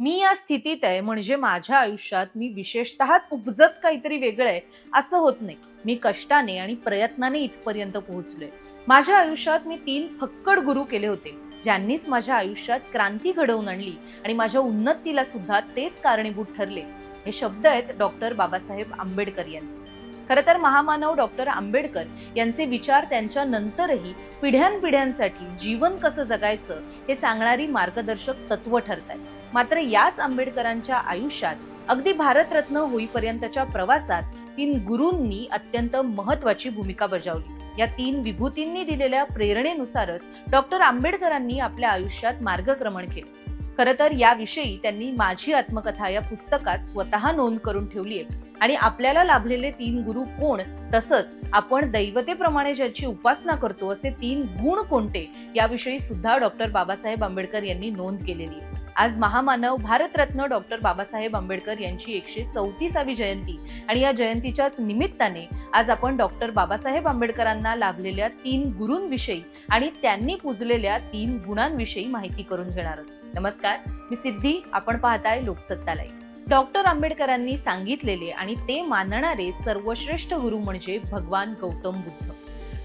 मी या स्थितीत आहे म्हणजे माझ्या आयुष्यात मी विशेषतःच उपजत काहीतरी वेगळं आहे असं होत नाही. मी कष्टाने आणि प्रयत्नाने इथपर्यंत पोहोचलोय. माझ्या आयुष्यात मी तीन फक्कड गुरु केले होते ज्यांनीच माझ्या आयुष्यात क्रांती घडवून आणली आणि माझ्या उन्नतीला सुद्धा तेच कारणीभूत ठरले. हे शब्द आहेत डॉक्टर बाबासाहेब आंबेडकर यांचे. खरं तर महामानव डॉक्टर आंबेडकर यांचे विचार त्यांच्या नंतरही पिढ्यानपिढ्यांसाठी जीवन कसं जगायचं हे सांगणारी मार्गदर्शक तत्व ठरत आहेत मात्र याच आंबेडकरांच्या आयुष्यात अगदी भारतरत्न होईपर्यंतच्या प्रवासात तीन गुरूंनी अत्यंत महत्वाची भूमिका बजावली. या तीन विभूतींनी दिलेल्या प्रेरणेनुसारच डॉक्टर आंबेडकरांनी आपल्या आयुष्यात मार्गक्रमण केले. खरं तर याविषयी त्यांनी माझी आत्मकथा या पुस्तकात स्वतः नोंद करून ठेवली आहे आणि आपल्याला लाभलेले तीन गुरु कोण? तसंच आपण दैवतेप्रमाणे ज्याची उपासना करतो असे तीन गुण कोणते? याविषयी सुद्धा डॉक्टर बाबासाहेब आंबेडकर यांनी नोंद केलेली आहे. आज महामानव भारतरत्न डॉक्टर बाबासाहेब आंबेडकर यांची एकशे चौतीसावी जयंती. आणि या जयंतीच्याच निमित्ताने आज आपण डॉक्टर बाबासाहेब आंबेडकरांना लाभलेल्या तीन गुरूंविषयी आणि त्यांनी पूजलेल्या तीन गुणांविषयी माहिती करून घेणार आहोत. नमस्कार मी सिद्धी. आपण पाहताय लोकसत्तालाई. डॉक्टर आंबेडकरांनी सांगितलेले आणि ते मानणारे सर्वश्रेष्ठ गुरु म्हणजे भगवान गौतम बुद्ध.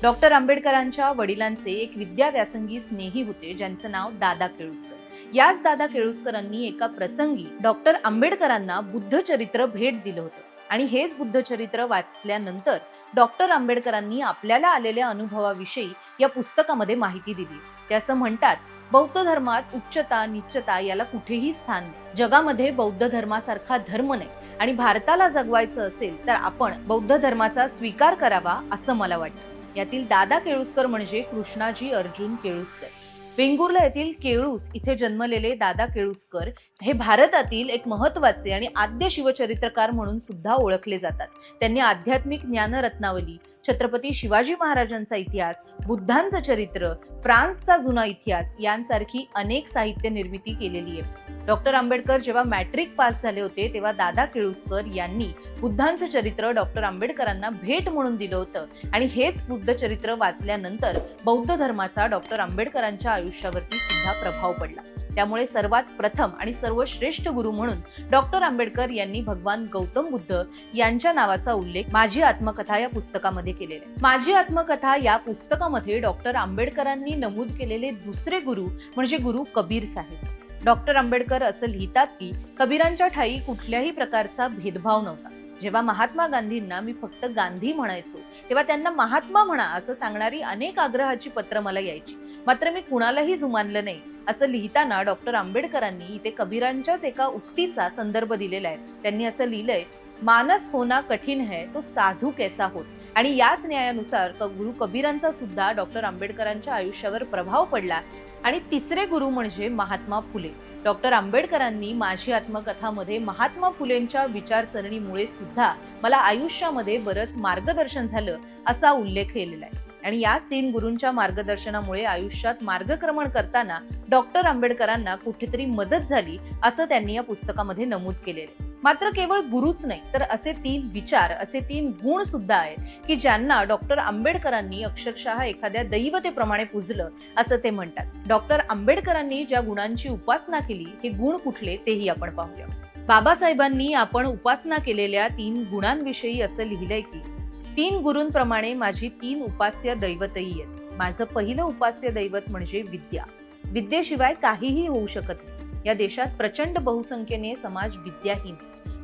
डॉक्टर आंबेडकरांच्या वडिलांचे एक विद्याव्यासंगी स्नेही होते ज्यांचं नाव दादा केळुसकर याच दादा केळुसकरांनी एका प्रसंगी डॉक्टर आंबेडकरांना बुद्धचरित्र भेट दिलं होतं. आणि हेच बुद्धचरित्र वाचल्यानंतर डॉक्टर आंबेडकरांनी आपल्याला आलेल्या अनुभवाविषयी या पुस्तकामध्ये माहिती दिली. ते असं म्हणतात बौद्ध धर्मात उच्चता निच्चता याला कुठेही स्थान नाही. जगामध्ये बौद्ध धर्मासारखा धर्म नाही. आणि भारताला जगवायचं असेल तर आपण बौद्ध धर्माचा स्वीकार करावा असं मला वाटतं. यातील दादा केळुसकर म्हणजे कृष्णाजी अर्जुन केळुसकर. वेंगुर्ला येथील केळूस इथे जन्मलेले दादा केळुसकर हे भारतातील एक महत्त्वाचे आणि आद्य शिवचरित्रकार म्हणून सुद्धा ओळखले जातात. त्यांनी आध्यात्मिक ज्ञानरत्नावली छत्रपती शिवाजी महाराजांचा इतिहास बुद्धांचं चरित्र फ्रान्सचा जुना इतिहास यांसारखी अनेक साहित्य निर्मिती केलेली आहे. डॉक्टर आंबेडकर जेव्हा मॅट्रिक पास झाले होते तेव्हा दादा केळुसकर यांनी बुद्धांचं चरित्र डॉक्टर आंबेडकरांना भेट म्हणून दिलं होतं. आणि हेच बुद्ध चरित्र वाचल्यानंतर बौद्ध धर्माचा डॉक्टर आंबेडकरांच्या आयुष्यावरती सुद्धा प्रभाव पडला. त्यामुळे सर्वात प्रथम आणि सर्वश्रेष्ठ गुरु म्हणून डॉक्टर आंबेडकर यांनी भगवान गौतम बुद्ध यांच्या नावाचा उल्लेख माझी आत्मकथा या पुस्तकामध्ये केलेला आहे. माझी आत्मकथा या पुस्तकामध्ये डॉक्टर आंबेडकरांनी नमूद केलेले दुसरे गुरु म्हणजे गुरु कबीर साहेब. डॉक्टर आंबेडकर असं लिहितात की कबीरांच्या ठाई कुठल्याही प्रकारचा भेदभाव नव्हता. जेव्हा महात्मा गांधींना मी फक्त गांधी म्हणायचो तेव्हा त्यांना महात्मा म्हणा असं सांगणारी अनेक आग्रहाची पत्र मला यायची. मात्र मी कुणालाही जुमानलं नाही असं लिहिताना डॉक्टर आंबेडकरांनी इथे कबीरांच्याच एका उक्तीचा संदर्भ दिलेला आहे. त्यांनी असं लिहिलंय मानस होना कठीण है तो साधू कैसा होत? आणि याच न्यायानुसार क- गुरु कबीरांचा सुद्धा डॉक्टर आंबेडकरांच्या आयुष्यावर प्रभाव पडला. आणि तिसरे गुरु म्हणजे महात्मा फुले. डॉक्टर आंबेडकरांनी माझी आत्मकथामध्ये महात्मा फुलेंच्या विचारसरणीमुळे सुद्धा मला आयुष्यामध्ये बरंच मार्गदर्शन झालं असा उल्लेख केलेला आहे. आणि याच तीन गुरूंच्या मार्गदर्शनामुळे आयुष्यात मार्गक्रमण करताना डॉक्टर आंबेडकरांना कुठेतरी मदत झाली असं त्यांनी या पुस्तकामध्ये नमूद केलेलं आहे. मात्र केवळ गुरुच नाही तर असे तीन विचार असे तीन गुण सुद्धा आहेत की ज्यांना डॉक्टर आंबेडकरांनी अक्षरशः एखाद्या दैवतेप्रमाणे पूजलं असं ते म्हणतात. डॉक्टर आंबेडकरांनी ज्या गुणांची उपासना केली हे गुण कुठले तेही आपण पाहूया. बाबासाहेबांनी आपण उपासना केलेल्या तीन गुणांविषयी असं लिहिलंय की तीन गुरूंप्रमाणे माझी तीन उपास्य दैवतही आहेत. माझं पहिलं उपास्य दैवत म्हणजे विद्या. विद्येशिवाय काहीही होऊ शकत नाही. या देशात प्रचंड बहुसंख्येने समाज विद्याहीन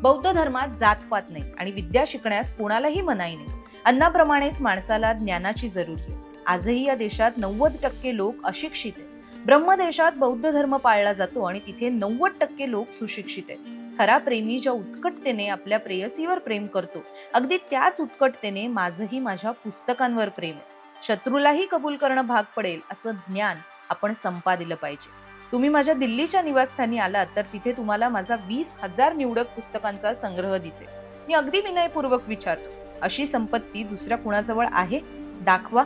बौद्ध धर्मात जातपात नाही आणि विद्या शिकण्यास कोणालाही मनाई नाही. अन्नाप्रमाणेच माणसाला ज्ञानाची जरुरी आहे. आजही या देशात नव्वद टक्के लोक अशिक्षित आहेत. ब्रह्मदेशात बौद्ध धर्म पाळला जातो आणि तिथे नव्वद टक्के लोक सुशिक्षित आहेत. खरा प्रेमी ज्या उत्कटतेने आपल्या प्रेयसीवर प्रेम करतो अगदी त्याच उत्कटतेने माझंही माझ्या पुस्तकांवर प्रेम आहे. शत्रूलाही कबूल करणं भाग पडेल असं ज्ञान आपण संपादिलं पाहिजे. तुम्ही माझ्या दिल्लीच्या निवासस्थानी आलात तर तिथे तुम्हाला माझा वीस हजार निवडक पुस्तकांचा संग्रह दिसेल. मी अगदी विनयपूर्वक विचारतो अशी संपत्ती दुसऱ्या कुणाजवळ आहे? दाखवा.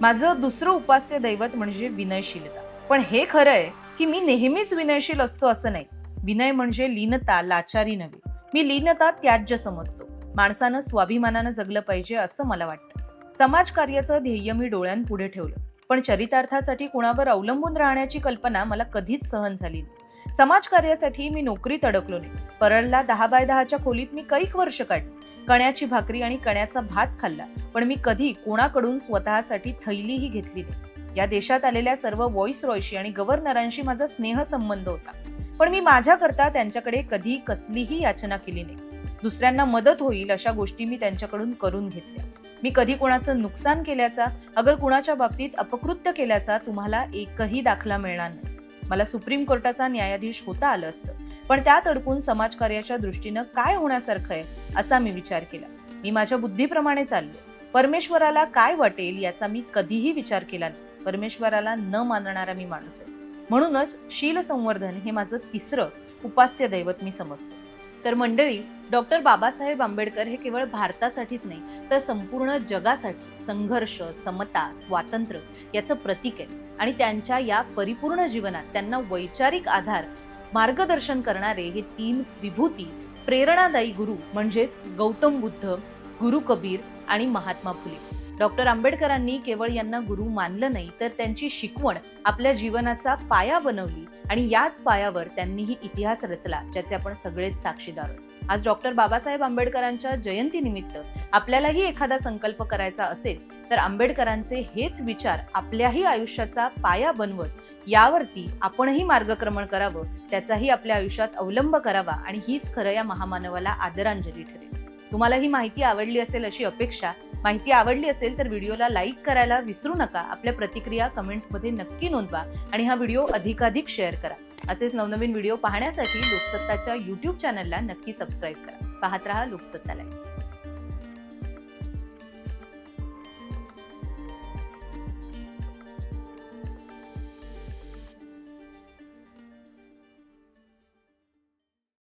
माझं दुसरं उपास्य दैवत म्हणजे विनयशीलता. पण हे खरं आहे की मी नेहमीच विनयशील असतो असं नाही. विनय म्हणजे लीनता लाचारी नव्हे. मी लीनता त्याज्य समजतो. माणसानं स्वाभिमानानं जगलं पाहिजे असं मला वाटतं. समाजकार्याचं ध्येय मी डोळ्यांपुढे ठेवलं. पण चरितार्थासाठी कुणावर अवलंबून राहण्याची कल्पना मला कधीच सहन झाली नाही. समाजकार्यासाठी मी नोकरीत अडकलो नाही. परळला दहा बाय दहाच्या खोलीत मी कैक वर्ष काढली. कण्याची भाकरी आणि कण्याचा भात खाल्ला पण मी कधी कोणाकडून स्वतःसाठी थैलीही घेतली नाही. या देशात आलेल्या सर्व व्हॉइस रॉयशी आणि गव्हर्नरांशी माझा स्नेहसंबंध होता. पण मी माझ्याकरता त्यांच्याकडे कधी कसलीही याचना केली नाही. दुसऱ्यांना मदत होईल अशा गोष्टी मी त्यांच्याकडून करून घेतल्या. मी कधी कोणाचं नुकसान केल्याचा अगर कुणाच्या बाबतीत अपकृत्य केल्याचा तुम्हाला एकही दाखला मिळणार नाही. मला सुप्रीम कोर्टाचा न्यायाधीश होता आलं असतं. पण त्यात अडकून समाजकार्याच्या दृष्टीनं काय होण्यासारखं आहे असा मी विचार केला. मी माझ्या बुद्धीप्रमाणे चालले. परमेश्वराला काय वाटेल याचा मी कधीही विचार केला नाही. परमेश्वराला न मानणारा मी माणूस आहे. म्हणूनच शील संवर्धन हे माझं तिसरं उपास्य दैवत मी समजतो. तर मंडळी डॉक्टर बाबासाहेब आंबेडकर हे केवळ भारतासाठीच नाही तर संपूर्ण जगासाठी संघर्ष समता स्वातंत्र्य याचं प्रतीक आहे. आणि त्यांच्या या परिपूर्ण जीवनात त्यांना वैचारिक आधार मार्गदर्शन करणारे हे तीन विभूती प्रेरणादायी गुरु म्हणजेच गौतम बुद्ध गुरु कबीर आणि महात्मा फुले. डॉक्टर आंबेडकरांनी केवळ यांना गुरु मानलं नाही तर त्यांची शिकवण आपल्या जीवनाचा पाया बनवली आणि याच पायावर त्यांनीही इतिहास रचला ज्याचे आपण सगळेच साक्षीदार आहोत. आज डॉक्टर बाबासाहेब आंबेडकरांच्या जयंतीनिमित्त आपल्यालाही एखादा संकल्प करायचा असेल तर आंबेडकरांचे हेच विचार आपल्याही आयुष्याचा पाया बनवत यावरती आपणही मार्गक्रमण करावं त्याचाही आपल्या आयुष्यात अवलंब करावा आणि हीच खरं या महामानवाला आदरांजली ठरेल तुम्हाला ही माहिती आवडली असेल अशी अपेक्षा माहिती आवडली असेल तर व्हिडिओला लाईक करायला विसरू नका. आपल्या प्रतिक्रिया कमेंटमध्ये नक्की नोंदवा आणि हा व्हिडिओ अधिकाधिक शेअर करा. असेच नवनवीन व्हिडिओ पाहण्यासाठी लोकसत्ताच्या युट्यूब चॅनलला नक्की सबस्क्राईब करा. पाहत रहा लोकसत्ता लाईव्ह